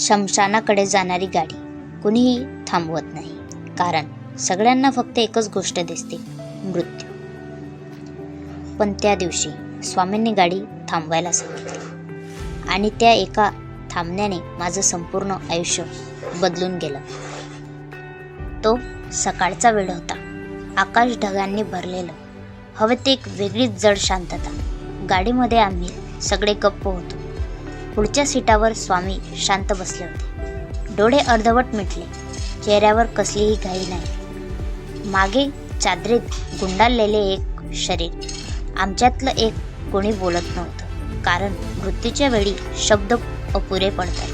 शमशानाकडे जाणारी गाडी कुणीही थांबवत नाही. कारण सगळ्यांना फक्त एकच गोष्ट दिसते मृत्यू. पण त्या दिवशी स्वामींनी गाडी थांबवायला सांगितली. आणि त्या एका थांबण्याने माझं संपूर्ण आयुष्य बदलून गेलं. तो सकाळचा वेळ होता. आकाश ढगांनी भरलेलं. हवेत एक वेगळीच जड शांतता. गाडीमध्ये आम्ही सगळे गप्प होतो. पुढच्या सीटावर स्वामी शांत बसले होते. डोळे अर्धवट मिटले. चेहऱ्यावर कसलीही घाई नाही. मागे चादरीत गुंडाळलेले एक शरीर. आमच्यातलं एक कोणी बोलत नव्हतं. कारण मृत्यूच्या वेळी शब्द अपुरे पडतात.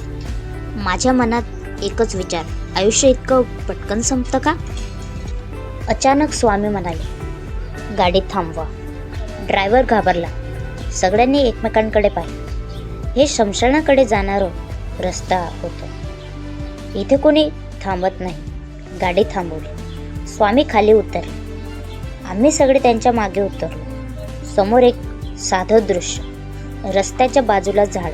माझ्या मनात एकच विचार आयुष्य इतकं पटकन संपतं का? अचानक स्वामी म्हणाले गाडी थांबवा. ड्रायव्हर घाबरला. सगळ्यांनी एकमेकांकडे पाहिलं. हे शमशानाकडे जाणारं रस्ता होतो. इथे कोणी थांबत नाही. गाडी थांबवली. स्वामी खाली उतरले. आम्ही सगळे त्यांच्या मागे उतरलो. समोर एक साधं दृश्य. रस्त्याच्या बाजूला झाड.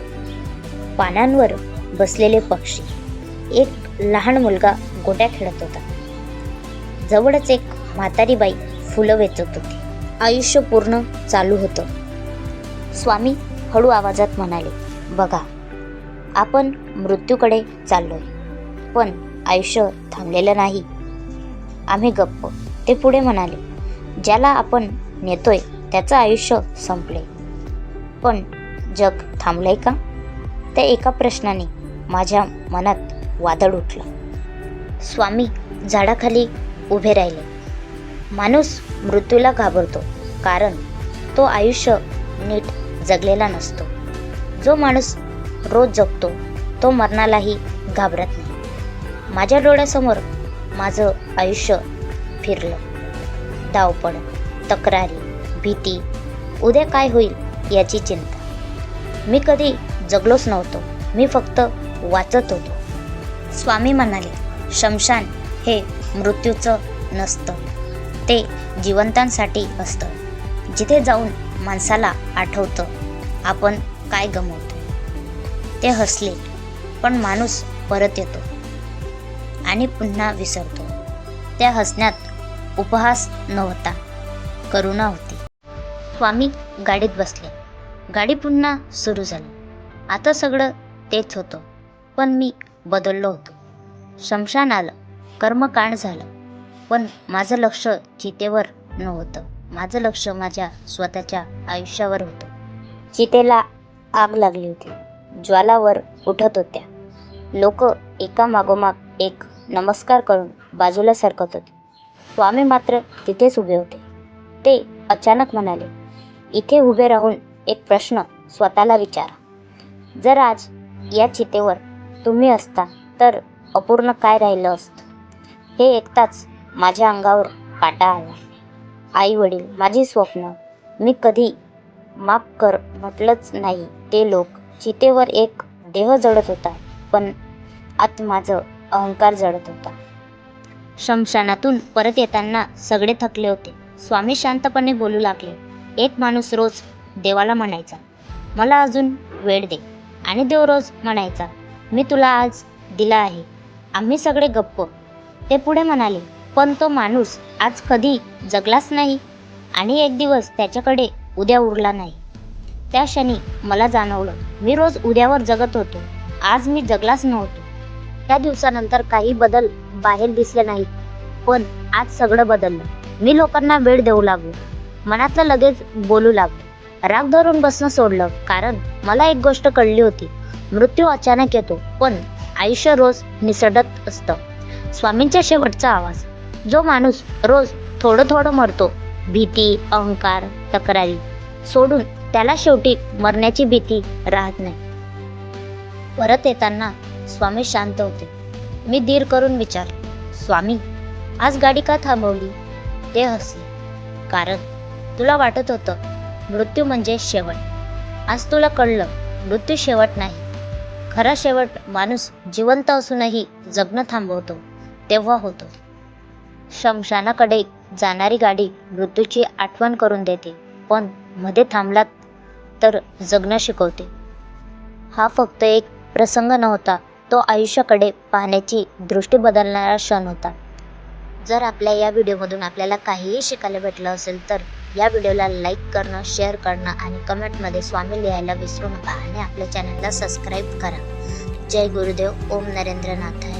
पानांवर बसलेले पक्षी. एक लहान मुलगा गोट्या खेळत होता. जवळच एक म्हातारी बाई फुलं वेचत होती. आयुष्य पूर्ण चालू होतं. स्वामी हळू आवाजात म्हणाले बघा आपण मृत्यूकडे चाललोय पण आयुष्य थांबलेलं नाही. आम्ही गप्प. ते पुढे म्हणाले ज्याला आपण नेतोय त्याचं आयुष्य संपले. पण जग थांबलंय का? त्या एका प्रश्नाने माझ्या मनात वादळ उठलं. स्वामी झाडाखाली उभे राहिले. माणूस मृत्यूला घाबरतो कारण तो आयुष्य नीट जगलेला नसतो. जो माणूस रोज जगतो तो मरणालाही घाबरत नाही. माझ्या डोळ्यासमोर माझं आयुष्य फिरलं. धावपळ तक्रारी भीती उद्या काय होईल याची चिंता. मी कधी जगलोच नव्हतो मी फक्त वाचत होतो. स्वामी म्हणाले शमशान हे मृत्यूचं नसतं. ते जिवंतांसाठी असतं. जिथे जाऊन माणसाला आठवतं आपण काय गमवतो? ते हसले पण माणूस परत येतो आणि पुन्हा विसरतो. त्या हसण्यात उपहास नव्हता करुणा होती. स्वामी गाडीत बसले. गाडी पुन्हा सुरू झाली. आता सगळं तेच होतं पण मी बदललो होतो. शमशान आलं कर्मकांड झालं पण माझं लक्ष चितेवर नव्हतं. माझं लक्ष माझ्या स्वतःच्या आयुष्यावर होतं. चितेला आग लागली होती. ज्वालावर उठत होत्या. लोक एका मागोमाग एक नमस्कार करून बाजूला सरकत होते. स्वामी मात्र तिथेच उभे होते. ते अचानक म्हणाले इथे उभे राहून एक प्रश्न स्वतःला विचारा. जर आज या चितेवर तुम्ही असता तर अपूर्ण काय राहिलं असतं? हे ऐकताच माझ्या अंगावर काटा आला. आई वडील माझी स्वप्न मी कधी माफ कर म्हटलंच नाही ते लोक. चितेवर एक देह जळत होता पण आत माझं अहंकार जळत होता. शमशानातून परत येताना सगळे थकले होते. स्वामी शांतपणे बोलू लागले. एक माणूस रोज देवाला म्हणायचा मला अजून वेळ दे. आणि देव रोज म्हणायचा मी तुला आज दिला आहे. आम्ही सगळे गप्प. ते पुढे म्हणाले पण तो माणूस आज कधी जगलाच नाही. आणि एक दिवस त्याच्याकडे उद्या उरला नाही. त्या क्षणी मला जाणवलं मी रोज उद्यावर जगत होतो. आज मी जगलाच नव्हतो. त्या दिवसानंतर काही बदल बाहेर दिसले नाहीत पण आज सगळं बदललं. मी लोकांना वेळ देऊ लागलो. मनातलं लगेच बोलू लागलो. राग धरून बसणं सोडलं कारण मला एक गोष्ट कळली होती. मृत्यू अचानक येतो पण आयुष्य रोज निसडत असतं. स्वामींचा शेवटचा आवाज जो माणूस रोज थोडं थोडं मरतो भीती अहंकार तक्रारी. सोडून त्याला शेवटी मरण्याची भीती राहत नाही. परत येताना स्वामी शांत होते. मी धीर करून विचार स्वामी आज गाडी का थांबवली? ते हसले कारण तुला वाटत होतं मृत्यू म्हणजे शेवट. आज तुला कळलं मृत्यू शेवट नाही. खरा शेवट माणूस जिवंत असूनही जगणं थांबवतो तेव्हा होतो. शमशानाकडे जाणारी गाडी मृत्यूची आठवण करून देते पण मध्ये थांबलात तर जगणं शिकवते. हा फक्त एक प्रसंग नव्हता तो आयुष्याकडे पाहण्याची दृष्टी बदलणारा क्षण होता. जर आपल्या या व्हिडिओमधून आपल्याला काहीही शिकायला भेटलं असेल तर या व्हिडिओला लाईक करणं शेअर करणं आणि कमेंटमध्ये स्वामी लिहायला विसरू नका आणि आपल्या चॅनलला सबस्क्राईब करा. जय गुरुदेव ओम नरेंद्रनाथ.